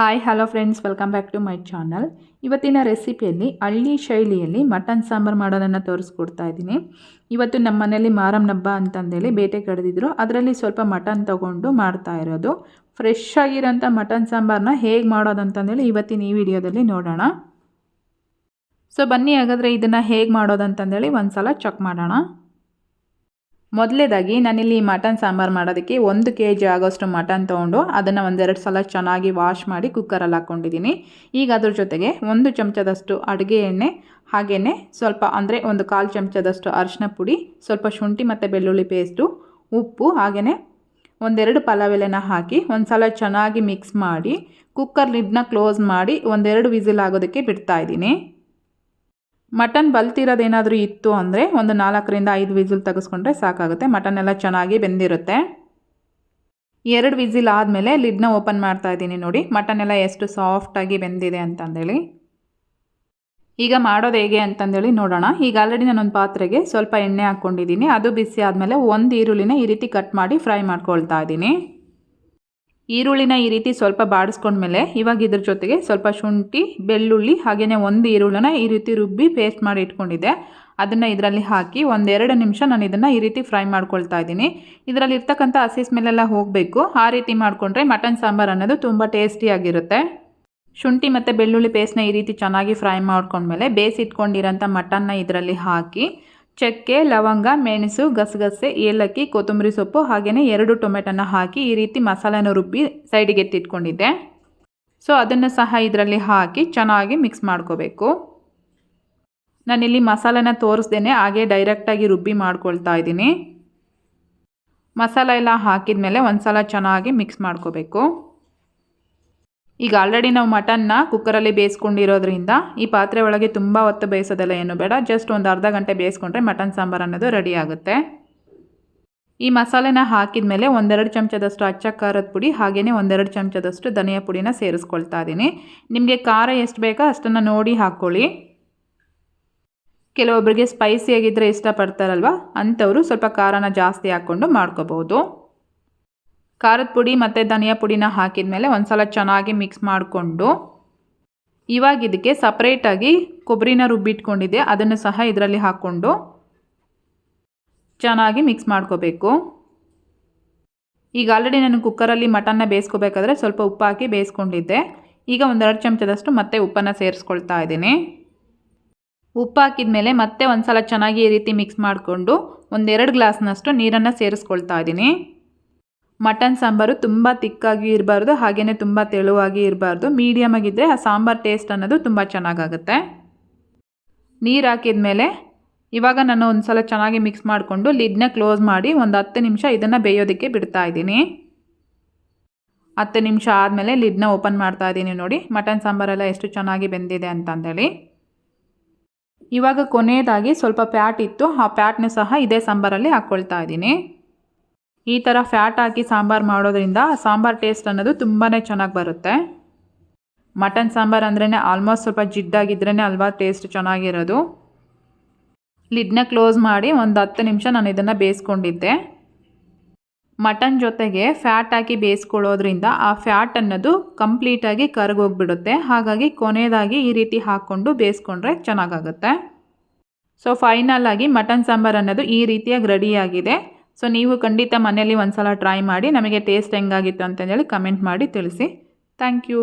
Hi hello friends welcome back to my channel ಇವತ್ತಿನ ರೆಸಿಪಿಯಲ್ಲಿ ಹಳ್ಳಿ ಶೈಲಿಯಲ್ಲಿ ಮಟನ್ ಸಾಂಬಾರು ಮಾಡೋದನ್ನು ತೋರಿಸ್ಕೊಡ್ತಾ ಇದ್ದೀನಿ. ಇವತ್ತು ನಮ್ಮ ಮನೇಲಿ ಮಾರಮ್ಮ ಹಬ್ಬ ಅಂತಂದೇಳಿ ಬೇಟೆ ಕಡೆದಿದ್ರು. ಅದರಲ್ಲಿ ಸ್ವಲ್ಪ ಮಟನ್ ತೊಗೊಂಡು ಮಾಡ್ತಾ ಇರೋದು. ಫ್ರೆಶ್ ಆಗಿರೋಂಥ ಮಟನ್ ಸಾಂಬಾರನ್ನ ಹೇಗೆ ಮಾಡೋದು ಅಂತಂದೇಳಿ ಇವತ್ತಿನ ಈ ವಿಡಿಯೋದಲ್ಲಿ ನೋಡೋಣ. ಸೊ ಬನ್ನಿ ಹಾಗಾದರೆ ಇದನ್ನು ಹೇಗೆ ಮಾಡೋದು ಅಂತಂದೇಳಿ ಒಂದು ಸಲ ಚೆಕ್ ಮಾಡೋಣ. ಮೊದಲೇದಾಗಿ ನಾನಿಲ್ಲಿ ಮಟನ್ ಸಾಂಬಾರು ಮಾಡೋದಕ್ಕೆ ಒಂದು ಕೆ ಜಿ ಆಗೋಷ್ಟು ಮಟನ್ ತೊಗೊಂಡು ಅದನ್ನು ಒಂದೆರಡು ಸಲ ಚೆನ್ನಾಗಿ ವಾಶ್ ಮಾಡಿ ಕುಕ್ಕರಲ್ಲಿ ಹಾಕ್ಕೊಂಡಿದ್ದೀನಿ. ಈಗ ಅದ್ರ ಜೊತೆಗೆ ಒಂದು ಚಮಚದಷ್ಟು ಅಡುಗೆ ಎಣ್ಣೆ, ಹಾಗೆಯೇ ಸ್ವಲ್ಪ ಅಂದರೆ ಒಂದು ಕಾಲು ಚಮಚದಷ್ಟು ಅರಿಶಿನ ಪುಡಿ, ಸ್ವಲ್ಪ ಶುಂಠಿ ಮತ್ತು ಬೆಳ್ಳುಳ್ಳಿ ಪೇಸ್ಟು, ಉಪ್ಪು, ಹಾಗೆಯೇ ಒಂದೆರಡು ಪಲಾವ್ ಹಾಕಿ ಒಂದು ಸಲ ಚೆನ್ನಾಗಿ ಮಿಕ್ಸ್ ಮಾಡಿ ಕುಕ್ಕರ್ ಲಿಡ್ನ ಕ್ಲೋಸ್ ಮಾಡಿ ಒಂದೆರಡು ವಿಸಿಲ್ ಆಗೋದಕ್ಕೆ ಬಿಡ್ತಾಯಿದ್ದೀನಿ ಮಟನ್ ಬಲ್ತಿರೋದೇನಾದರೂ ಇತ್ತು ಅಂದರೆ ಒಂದು ನಾಲ್ಕರಿಂದ ಐದು ವಿಸಿಲ್ ತೆಗೆಸ್ಕೊಂಡ್ರೆ ಸಾಕಾಗುತ್ತೆ. ಮಟನ್ ಎಲ್ಲ ಚೆನ್ನಾಗಿ ಬೆಂದಿರುತ್ತೆ. ಎರಡು ವಿಸಿಲ್ ಆದಮೇಲೆ ಲಿಡ್ನ ಓಪನ್ ಮಾಡ್ತಾ ಇದ್ದೀನಿ ನೋಡಿ. ಮಟನ್ ಎಲ್ಲ ಎಷ್ಟು ಸಾಫ್ಟಾಗಿ ಬೆಂದಿದೆ ಅಂತಂದೇಳಿ. ಈಗ ಮಾಡೋದು ಹೇಗೆ ಅಂತಂದೇಳಿ ನೋಡೋಣ. ಈಗ ಆಲ್ರೆಡಿ ನಾನೊಂದು ಪಾತ್ರೆಗೆ ಸ್ವಲ್ಪ ಎಣ್ಣೆ ಹಾಕ್ಕೊಂಡಿದ್ದೀನಿ. ಅದು ಬಿಸಿ ಆದಮೇಲೆ ಒಂದು ಈರುಳ್ಳಿನ ಈ ರೀತಿ ಕಟ್ ಮಾಡಿ ಫ್ರೈ ಮಾಡ್ಕೊಳ್ತಾ ಇದ್ದೀನಿ. ಈರುಳ್ಳಿನ ಈ ರೀತಿ ಸ್ವಲ್ಪ ಬಾಡಿಸ್ಕೊಂಡ್ಮೇಲೆ ಇವಾಗ ಇದ್ರ ಜೊತೆಗೆ ಸ್ವಲ್ಪ ಶುಂಠಿ, ಬೆಳ್ಳುಳ್ಳಿ ಹಾಗೆಯೇ ಒಂದು ಈರುಳ್ಳಿನ ಈ ರೀತಿ ರುಬ್ಬಿ ಪೇಸ್ಟ್ ಮಾಡಿ ಇಟ್ಕೊಂಡಿದ್ದೆ. ಅದನ್ನು ಇದರಲ್ಲಿ ಹಾಕಿ ಒಂದೆರಡು ನಿಮಿಷ ನಾನು ಇದನ್ನು ಈ ರೀತಿ ಫ್ರೈ ಮಾಡ್ಕೊಳ್ತಾ ಇದ್ದೀನಿ. ಇದರಲ್ಲಿ ಇರ್ತಕ್ಕಂಥ ಹಸಿ ಸ್ಮೆಲ್ಲೆಲ್ಲ ಹೋಗಬೇಕು. ಆ ರೀತಿ ಮಾಡಿಕೊಂಡ್ರೆ ಮಟನ್ ಸಾಂಬಾರು ಅನ್ನೋದು ತುಂಬ ಟೇಸ್ಟಿಯಾಗಿರುತ್ತೆ ಶುಂಠಿ ಮತ್ತು ಬೆಳ್ಳುಳ್ಳಿ ಪೇಸ್ಟ್ನ ಈ ರೀತಿ ಚೆನ್ನಾಗಿ ಫ್ರೈ ಮಾಡ್ಕೊಂಡ್ಮೇಲೆ ಬೇಯಿಸಿಟ್ಕೊಂಡಿರೋಂಥ ಮಟನ್ನ ಇದರಲ್ಲಿ ಹಾಕಿ ಚಕ್ಕೆ, ಲವಂಗ, ಮೆಣಸು, ಗಸಗಸೆ, ಏಲಕ್ಕಿ, ಕೊತ್ತಂಬರಿ ಸೊಪ್ಪು ಹಾಗೆಯೇ ಎರಡು ಟೊಮೆಟೊನ ಹಾಕಿ ಈ ರೀತಿ ಮಸಾಲೆನ ರುಬ್ಬಿ ಸೈಡಿಗೆ ಎತ್ತಿಟ್ಕೊಂಡಿದ್ದೆ. ಸೊ ಅದನ್ನು ಸಹ ಇದರಲ್ಲಿ ಹಾಕಿ ಚೆನ್ನಾಗಿ ಮಿಕ್ಸ್ ಮಾಡ್ಕೋಬೇಕು. ನಾನಿಲ್ಲಿ ಮಸಾಲೆನ ತೋರಿಸ್ದೇನೆ, ಹಾಗೆ ಡೈರೆಕ್ಟಾಗಿ ರುಬ್ಬಿ ಮಾಡ್ಕೊಳ್ತಾ ಇದ್ದೀನಿ. ಮಸಾಲೆ ಎಲ್ಲ ಹಾಕಿದ ಮೇಲೆ ಒಂದು ಸಲ ಚೆನ್ನಾಗಿ ಮಿಕ್ಸ್ ಮಾಡ್ಕೋಬೇಕು. ಈಗ ಆಲ್ರೆಡಿ ನಾವು ಮಟನ್ನ ಕುಕ್ಕರಲ್ಲಿ ಬೇಯಿಸ್ಕೊಂಡಿರೋದ್ರಿಂದ ಈ ಪಾತ್ರೆ ಒಳಗೆ ತುಂಬ ಹೊತ್ತು ಬೇಯಿಸೋದೆಲ್ಲ ಏನು ಬೇಡ ಜಸ್ಟ್ ಒಂದು ಅರ್ಧ ಗಂಟೆ ಬೇಯಿಸ್ಕೊಂಡ್ರೆ ಮಟನ್ ಸಾಂಬಾರು ಅನ್ನೋದು ರೆಡಿ ಆಗುತ್ತೆ. ಈ ಮಸಾಲೆನ ಹಾಕಿದ ಮೇಲೆ ಒಂದೆರಡು ಚಮಚದಷ್ಟು ಅಚ್ಚ ಖಾರದ ಪುಡಿ ಹಾಗೆಯೇ ಒಂದೆರಡು ಚಮಚದಷ್ಟು ಧನಿಯಾ ಪುಡಿನ ಸೇರಿಸ್ಕೊಳ್ತಾ ಇದ್ದೀನಿ ನಿಮಗೆ ಖಾರ ಎಷ್ಟು ಬೇಕೋ ಅಷ್ಟನ್ನು ನೋಡಿ ಹಾಕ್ಕೊಳ್ಳಿ. ಕೆಲವೊಬ್ಬರಿಗೆ ಸ್ಪೈಸಿಯಾಗಿದ್ದರೆ ಇಷ್ಟಪಡ್ತಾರಲ್ವ, ಅಂಥವರು ಸ್ವಲ್ಪ ಖಾರನ ಜಾಸ್ತಿ ಹಾಕ್ಕೊಂಡು ಮಾಡ್ಕೋಬೋದು. ಖಾರದ ಪುಡಿ ಮತ್ತು ಧನಿಯಾ ಪುಡಿನ ಹಾಕಿದ ಮೇಲೆ ಒಂದು ಸಲ ಚೆನ್ನಾಗಿ ಮಿಕ್ಸ್ ಮಾಡಿಕೊಂಡು ಇವಾಗ ಇದಕ್ಕೆ ಸಪ್ರೇಟಾಗಿ ಕೊಬ್ಬರಿನ ರುಬ್ಬಿಟ್ಕೊಂಡಿದ್ದೆ ಅದನ್ನು ಸಹ ಇದರಲ್ಲಿ ಹಾಕ್ಕೊಂಡು ಚೆನ್ನಾಗಿ ಮಿಕ್ಸ್ ಮಾಡ್ಕೋಬೇಕು. ಈಗ ಆಲ್ರೆಡಿ ನಾನು ಕುಕ್ಕರಲ್ಲಿ ಮಟನ್ನ ಬೇಯಿಸ್ಕೋಬೇಕಾದ್ರೆ ಸ್ವಲ್ಪ ಉಪ್ಪು ಹಾಕಿ ಬೇಯಿಸ್ಕೊಂಡಿದ್ದೆ. ಈಗ ಒಂದೆರಡು ಚಮಚದಷ್ಟು ಮತ್ತೆ ಉಪ್ಪನ್ನು ಸೇರಿಸ್ಕೊಳ್ತಾ ಇದ್ದೀನಿ. ಉಪ್ಪು ಹಾಕಿದ ಮೇಲೆ ಮತ್ತೆ ಒಂದು ಸಲ ಚೆನ್ನಾಗಿ ಈ ರೀತಿ ಮಿಕ್ಸ್ ಮಾಡಿಕೊಂಡು ಒಂದೆರಡು ಗ್ಲಾಸ್ನಷ್ಟು ನೀರನ್ನು ಸೇರಿಸ್ಕೊಳ್ತಾ ಇದ್ದೀನಿ. ಮಟನ್ ಸಾಂಬಾರು ತುಂಬ ತಿಕ್ಕಾಗಿ ಇರಬಾರ್ದು ಹಾಗೆಯೇ ತುಂಬ ತೆಳುವಾಗಿ ಇರಬಾರ್ದು. ಮೀಡಿಯಮ್ ಆಗಿದ್ದರೆ ಆ ಸಾಂಬಾರು ಟೇಸ್ಟ್ ಅನ್ನೋದು ತುಂಬ ಚೆನ್ನಾಗಾಗುತ್ತೆ. ನೀರು ಹಾಕಿದ ಮೇಲೆ ಇವಾಗ ನಾನು ಒಂದು ಸಲ ಚೆನ್ನಾಗಿ ಮಿಕ್ಸ್ ಮಾಡಿಕೊಂಡು ಲಿಡ್ನ ಕ್ಲೋಸ್ ಮಾಡಿ ಒಂದು ಹತ್ತು ನಿಮಿಷ ಇದನ್ನು ಬೇಯೋದಕ್ಕೆ ಬಿಡ್ತಾ ಇದ್ದೀನಿ. ಹತ್ತು ನಿಮಿಷ ಆದಮೇಲೆ ಲಿಡ್ನ ಓಪನ್ ಮಾಡ್ತಾ ಇದ್ದೀನಿ ನೋಡಿ. ಮಟನ್ ಸಾಂಬಾರೆಲ್ಲ ಎಷ್ಟು ಚೆನ್ನಾಗಿ ಬೆಂದಿದೆ ಅಂತಂದೇಳಿ. ಇವಾಗ ಕೊನೆಯದಾಗಿ ಸ್ವಲ್ಪ ಪ್ಯಾಟ್ ಇತ್ತು. ಆ ಪ್ಯಾಟ್ನ ಸಹ ಇದೇ ಸಾಂಬಾರಲ್ಲಿ ಹಾಕ್ಕೊಳ್ತಾ ಇದ್ದೀನಿ. ಈ ಥರ ಫ್ಯಾಟ್ ಹಾಕಿ ಸಾಂಬಾರು ಮಾಡೋದ್ರಿಂದ ಸಾಂಬಾರು ಟೇಸ್ಟ್ ಅನ್ನೋದು ತುಂಬಾ ಚೆನ್ನಾಗಿ ಬರುತ್ತೆ. ಮಟನ್ ಸಾಂಬಾರು ಅಂದ್ರೇ ಆಲ್ಮೋಸ್ಟ್ ಸ್ವಲ್ಪ ಜಿಡ್ಡಾಗಿದ್ರೇ ಅಲ್ವಾ ಟೇಸ್ಟ್ ಚೆನ್ನಾಗಿರೋದು. ಲಿಡ್ನ ಕ್ಲೋಸ್ ಮಾಡಿ ಒಂದು ಹತ್ತು ನಿಮಿಷ ನಾನು ಇದನ್ನು ಬೇಯಿಸ್ಕೊಂಡಿದ್ದೆ. ಮಟನ್ ಜೊತೆಗೆ ಫ್ಯಾಟ್ ಹಾಕಿ ಬೇಯಿಸ್ಕೊಳ್ಳೋದ್ರಿಂದ ಆ ಫ್ಯಾಟ್ ಅನ್ನೋದು ಕಂಪ್ಲೀಟಾಗಿ ಕರಗೋಗ್ಬಿಡುತ್ತೆ. ಹಾಗಾಗಿ ಕೊನೆಯದಾಗಿ ಈ ರೀತಿ ಹಾಕ್ಕೊಂಡು ಬೇಯಿಸ್ಕೊಂಡ್ರೆ ಚೆನ್ನಾಗಾಗುತ್ತೆ. ಸೊ ಫೈನಲ್ ಆಗಿ ಮಟನ್ ಸಾಂಬಾರು ಅನ್ನೋದು ಈ ರೀತಿಯಾಗಿ ರೆಡಿಯಾಗಿದೆ ಸೊ ನೀವು ಖಂಡಿತ ಮನೇಲಿ ಒಂದು ಸಲ ಟ್ರೈ ಮಾಡಿ ನಮಗೆ ಟೇಸ್ಟ್ ಹೆಂಗಾಗಿತ್ತು ಅಂತಂದೇಳಿ ಕಮೆಂಟ್ ಮಾಡಿ ತಿಳಿಸಿ. Thank you